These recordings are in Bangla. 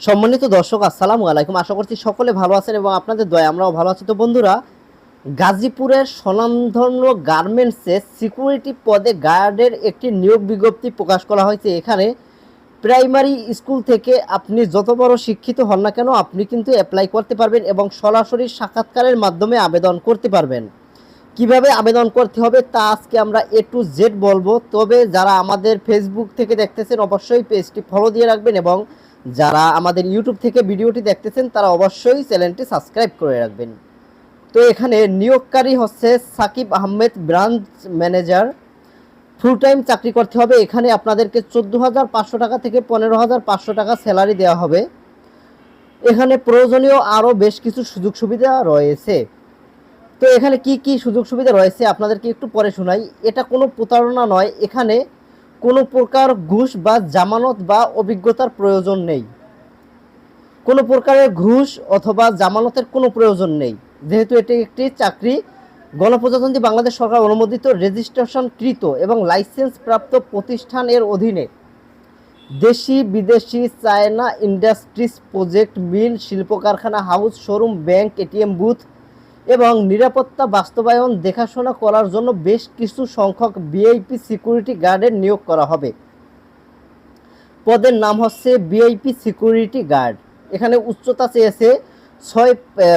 সম্মানিত দর্শক, আসসালামু আলাইকুম। আশা করছি সকলে ভালো আছেন এবং আপনাদের দয়া আমরাও ভালো আছি। তো বন্ধুরা, গাজীপুরের স্বনামধন্য গার্মেন্টসে সিকিউরিটি পদে গার্ডের একটি নিয়োগ বিজ্ঞপ্তি প্রকাশ করা হয়েছে। এখানে প্রাইমারি স্কুল থেকে আপনি যত বড় শিক্ষিত হন না কেন, আপনি কিন্তু অ্যাপ্লাই করতে পারবেন এবং সরাসরি সাক্ষাৎকারের মাধ্যমে আবেদন করতে পারবেন। কীভাবে আবেদন করতে হবে তা আজকে আমরা এ টু জেড বলব। তবে যারা আমাদের ফেসবুক থেকে দেখতেছেন, অবশ্যই পেজটি ফলো দিয়ে রাখবেন এবং যারা আমাদের ইউটিউব থেকে ভিডিওটি দেখতেছেন, তারা অবশ্যই চ্যানেলটি সাবস্ক্রাইব করে রাখবেন। তো এখানে নিয়োগকারী হচ্ছে Sakib Ahmed, branch manager. Full time চাকরি করতে হবে। এখানে আপনাদেরকে চোদ্দ হাজার পাঁচশো টাকা থেকে পনেরো হাজার পাঁচশো টাকা স্যালারি দেওয়া হবে। এখানে প্রয়োজনীয় আরও বেশ কিছু সুযোগ সুবিধা রয়েছে। তো এখানে কি কি সুযোগ সুবিধা রয়েছে? আপনাদেরকে একটু পরে শোনাই। এটা কোনো প্রতারণা নয়। এখানে কোনো প্রকার ঘুষ বা জামানত বা অভিজ্ঞতার প্রয়োজন নেই। কোনো প্রকারের ঘুষ অথবা জামানতের কোনো প্রয়োজন নেই। যেহেতু এটি একটি চাকরি, গণপ্রজাতন্ত্রী বাংলাদেশ সরকার অনুমোদিত রেজিস্ট্রেশনকৃত এবং লাইসেন্স প্রাপ্ত প্রতিষ্ঠানের অধীনে দেশি, বিদেশি চায়না ইন্ডাস্ট্রিজ প্রজেক্ট মিল শিল্প কারখানা house, showroom, bank, ATM booth এবং নিরাপত্তা বাস্তবায়ন, দেখাশোনা করার জন্য বেশ কিছু সংখ্যক বিআইপি সিকিউরিটি গার্ডের নিয়োগ করা হবে। পদের নাম হচ্ছে বিআইপি সিকিউরিটি গার্ড এখানে উচ্চতা চেয়েছে ছয়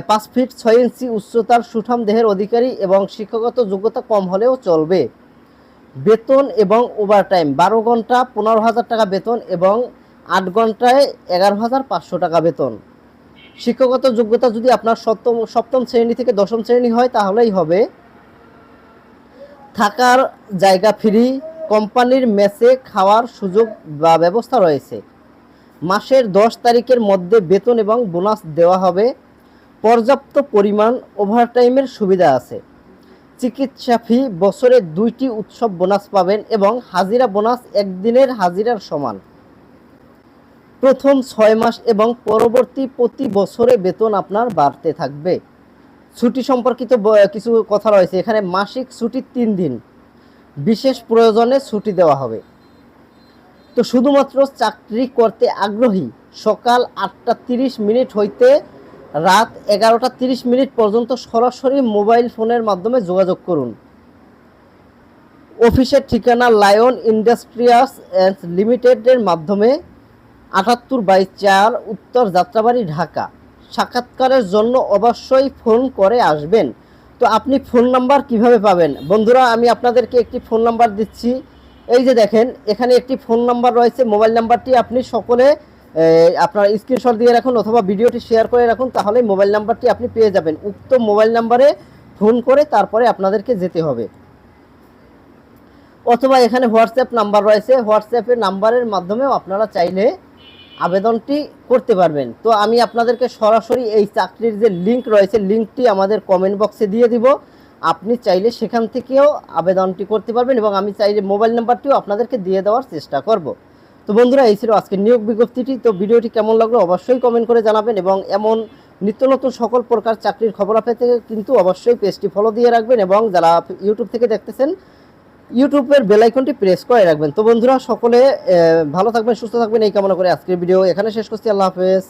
পাঁচ ফিট ছয় ইঞ্চি উচ্চতার সুঠাম দেহের অধিকারী এবং শিক্ষাগত যোগ্যতা কম হলেও চলবে। বেতন এবং ওভারটাইম বারো ঘণ্টা পনেরো হাজার টাকা বেতন এবং আট ঘন্টায় এগারো হাজার পাঁচশো টাকা বেতন। শিক্ষাগত যোগ্যতা যদি আপনার সপ্তম সপ্তম শ্রেণি থেকে দশম শ্রেণি হয়, তাহলেই হবে। থাকার জায়গা ফ্রি, কোম্পানির মেসে খাওয়ার সুযোগ বা ব্যবস্থা রয়েছে। মাসের দশ তারিখের মধ্যে বেতন এবং বোনাস দেওয়া হবে। পর্যাপ্ত পরিমাণ ওভারটাইমের সুবিধা আছে। চিকিৎসা ফি, বছরে দুইটি উৎসব বোনাস পাবেন এবং হাজিরা বোনাস একদিনের হাজিরার সমান। প্রথম ছয় মাস এবং পরবর্তী প্রতি বছরে বেতন আপনার বাড়তে থাকবে। ছুটি সম্পর্কিত কিছু কথা রয়েছে। এখানে মাসিক ছুটি তিন দিন। বিশেষ প্রয়োজনে ছুটি দেওয়া হবে। তো শুধুমাত্র চাকরি করতে আগ্রহী, সকাল আটটা তিরিশ মিনিট হইতে রাত এগারোটা তিরিশ মিনিট পর্যন্ত সরাসরি মোবাইল ফোনের মাধ্যমে যোগাযোগ করুন। অফিসের ঠিকানা লায়ন ইন্ডাস্ট্রিয়াস অ্যান্ড লিমিটেডের মাধ্যমে আটাত্তর বাই চার উত্তর যাত্রাবাড়ি, ঢাকা। সাক্ষাৎকারের জন্য অবশ্যই ফোন করে আসবেন। তো আপনি ফোন নাম্বার কীভাবে পাবেন? বন্ধুরা, আমি আপনাদেরকে একটি ফোন নাম্বার দিচ্ছি। এই যে দেখেন, এখানে একটি ফোন নাম্বার রয়েছে। মোবাইল নাম্বারটি আপনি সকলে আপনার স্ক্রিনশট দিয়ে রাখুন অথবা ভিডিওটি শেয়ার করে রাখুন তাহলে মোবাইল নাম্বারটি আপনি পেয়ে যাবেন। উক্ত মোবাইল নাম্বারে ফোন করে তারপরে আপনাদেরকে যেতে হবে। অথবা এখানে হোয়াটসঅ্যাপ নাম্বার রয়েছে। হোয়াটসঅ্যাপের নাম্বারের মাধ্যমেও আপনারা চাইলে আবেদনটি করতে পারবেন। তো আমি আপনাদেরকে সরাসরি এই চাকরির যে লিঙ্ক রয়েছে লিঙ্কটি আমাদের কমেন্ট বক্সে দিয়ে দিব। আপনি চাইলে সেখান থেকেও আবেদনটি করতে পারবেন এবং আমি চাইলে মোবাইল নাম্বারটিও আপনাদেরকে দিয়ে দেওয়ার চেষ্টা করব। তো বন্ধুরা, এই ছিল আজকের নিয়োগ বিজ্ঞপ্তিটি। তো ভিডিওটি কেমন লাগল অবশ্যই কমেন্ট করে জানাবেন এবং এমন নিত্য নতুন সকল প্রকার চাকরির খবর পেতে কিন্তু অবশ্যই পেজটি ফলো দিয়ে রাখবেন এবং যারা ইউটিউব থেকে দেখতেছেন ইউটিউবের বেলাইকনটি প্রেস করে রাখবেন। তো বন্ধুরা, সকলে ভালো থাকবেন, সুস্থ থাকবেন, এই কামনা করে আজকের ভিডিও এখানে শেষ করছি। আল্লাহ হাফেজ।